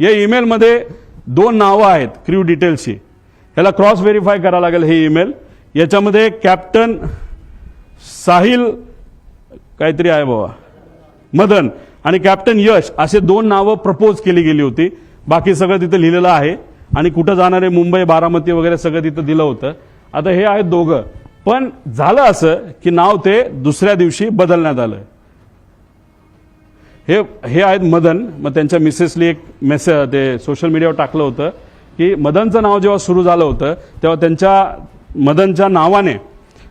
या ईमेलमध्ये दोन नावं आहेत क्र्यू डिटेल्सची ह्याला क्रॉस व्हेरीफाय करावं लागेल हे ईमेल याच्यामध्ये कॅप्टन साहिल काहीतरी आहे बाबा. मदन आणि कॅप्टन यश असे दोन नावं प्रपोज केली गेली होती. बाकी सगळं तिथं लिहिलेलं आहे. आणि कुठं जाणारे मुंबई बारामती वगैरे सगळं तिथं दिलं होतं. आता हे आहेत दोघं. पण झालं असं की नाव ते दुसऱ्या दिवशी बदलण्यात आलं. हे हे आहेत मदन. मग त्यांच्या मिसेसली एक मेसेज ते सोशल मीडियावर टाकलं होतं की मदनचं नाव जेव्हा सुरू झालं होतं तेव्हा त्यांच्या मदनच्या नावाने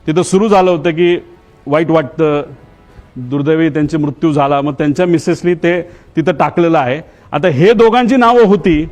तिथं सुरू झालं होतं की वाईट वाटतं दुर्दैवी त्यांची मृत्यू झाला. मग त्यांच्या मिसेसनी ते तिथं टाकलेलं आहे. आता हे दोघांची नावं होती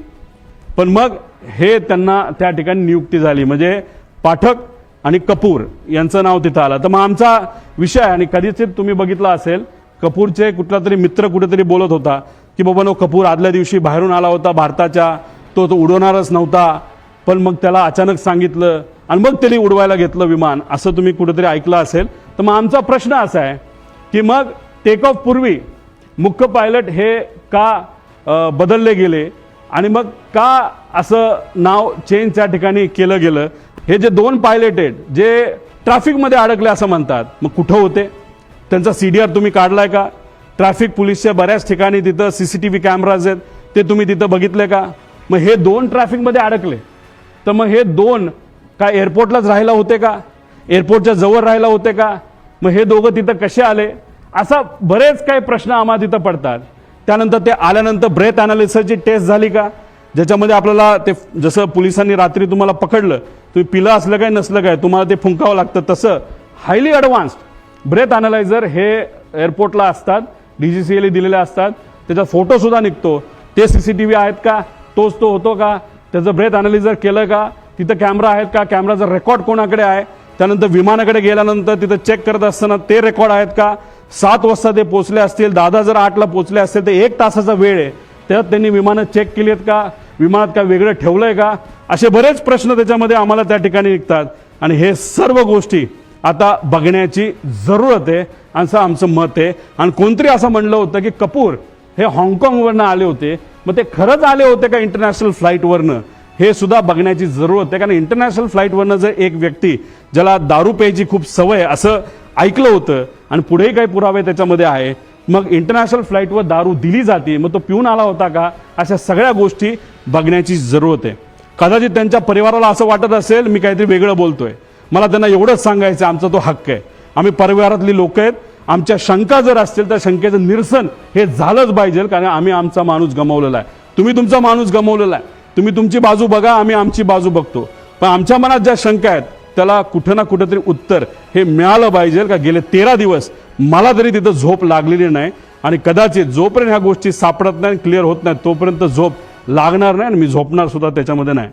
पण मग हे त्यांना त्या ठिकाणी नियुक्ती झाली. म्हणजे पाठक आणि कपूर यांचं नाव तिथं आलं. तर मग आमचा विषय आहे आणि कधीच तुम्ही बघितला असेल कपूरचे कुठला तरी मित्र कुठेतरी बोलत होता की बाबा नो कपूर आदल्या दिवशी बाहेरून आला होता भारताच्या तो तो उडवणारच नव्हता. पण मग त्याला अचानक सांगितलं आणि मग त्यांनी उडवायला घेतलं विमान. असं तुम्ही कुठेतरी ऐकलं असेल. तर मग आमचा प्रश्न असा आहे की मग टेक ऑफ पूर्वी मुख्य पायलट हे का बदलले गेले? आणि मग का असं नाव चेंज त्या ठिकाणी केलं गेलं? हे जे दोन पायलट आहेत जे ट्रॅफिकमध्ये अडकले असं म्हणतात मग कुठं होते? त्यांचा सी डी आर तुम्ही काढलाय का? ट्रॅफिक पोलीसच्या बऱ्याच ठिकाणी तिथं C C T V cameras आहेत. ते तुम्ही तिथं बघितले का? मग हे दोन ट्रॅफिकमध्ये अडकले. तर मग हे दोन काय एअरपोर्टलाच राहायला होते का? एअरपोर्टच्या जवळ राहायला होते का? मग हे दोघं तिथं कसे आले? असा बरेच काही प्रश्न आम्हाला तिथं पडतात. त्यानंतर ते आल्यानंतर ब्रेथ अनालिसिसची टेस्ट झाली का? ज्याच्यामध्ये आपल्याला ते जसं पोलिसांनी रात्री तुम्हाला पकडलं तुम्ही पिलं असलं काय नसलं काय तुम्हाला ते फुंकावं लागतं. तसं हायली ॲडव्हान्स्ड ब्रेथ अनालायझर हे एअरपोर्टला असतात डी जी सी एल दिलेले असतात. त्याचा फोटोसुद्धा निघतो. ते सी सी टी व्ही आहेत का? तोच तो होतो का? त्याचं ब्रेथ अनालायझर केलं का? तिथं कॅमेरा आहेत का? कॅमेराचा रेकॉर्ड कोणाकडे आहे? त्यानंतर विमानाकडे गेल्यानंतर तिथं चेक करत असताना ते रेकॉर्ड आहेत का? सात वाजता ते पोचले असतील. दादा जर आठला पोचले असतील तर एक तासाचा वेळ आहे. त्यात त्यांनी विमानं चेक केली आहेत का? विमानात काय वेगळं ठेवलंय का? असे बरेच प्रश्न त्याच्यामध्ये आम्हाला त्या ठिकाणी निघतात. आणि हे सर्व गोष्टी आता बघण्याची जरूरत आहे असं आमचं मत आहे. आणि कोणतरी असं म्हणलं होतं की कपूर हे हाँगकाँगवरनं आले होते. मग ते खरंच आले होते का इंटरनॅशनल फ्लाईटवरनं हे सुद्धा बघण्याची जरूरत आहे. कारण इंटरनॅशनल फ्लाईटवरनं जर एक व्यक्ती ज्याला दारू प्यायची खूप सवय आहे, असं ऐकलं होतं आणि पुढेही काही पुरावे त्याच्यामध्ये आहे मग इंटरनॅशनल फ्लाईटवर दारू दिली जाते मग तो पिऊन आला होता का? अशा सगळ्या गोष्टी बघण्याची जरूरत आहे. कदाचित त्यांच्या परिवाराला असं वाटत असेल मी काहीतरी वेगळं बोलतोय. मला त्यांना एवढंच सांगायचं आमचा तो हक्क आहे. आम्ही परिवारातली लोक आहेत. आमच्या शंका जर असतील तर शंकेचं निरसन हे झालंच पाहिजे कारण आम्ही आमचा माणूस गमावलेला आहे. तुम्ही तुमचा माणूस गमावलेला आहे. तुम्ही तुमची बाजू बघा आम्ही आमची बाजू बघतो. पण आमच्या मनात ज्या शंका आहेत त्याला कुठं ना कुठंतरी उत्तर हे मिळालं पाहिजे का गेले तेरा दिवस मला तरी तिथं झोप लागलेली नाही. आणि कदाचित जोपर्यंत ह्या गोष्टी सापडत नाही क्लिअर होत नाही तोपर्यंत झोप लागणार नाही आणि मी झोपणार सुद्धा त्याच्यामध्ये नाही.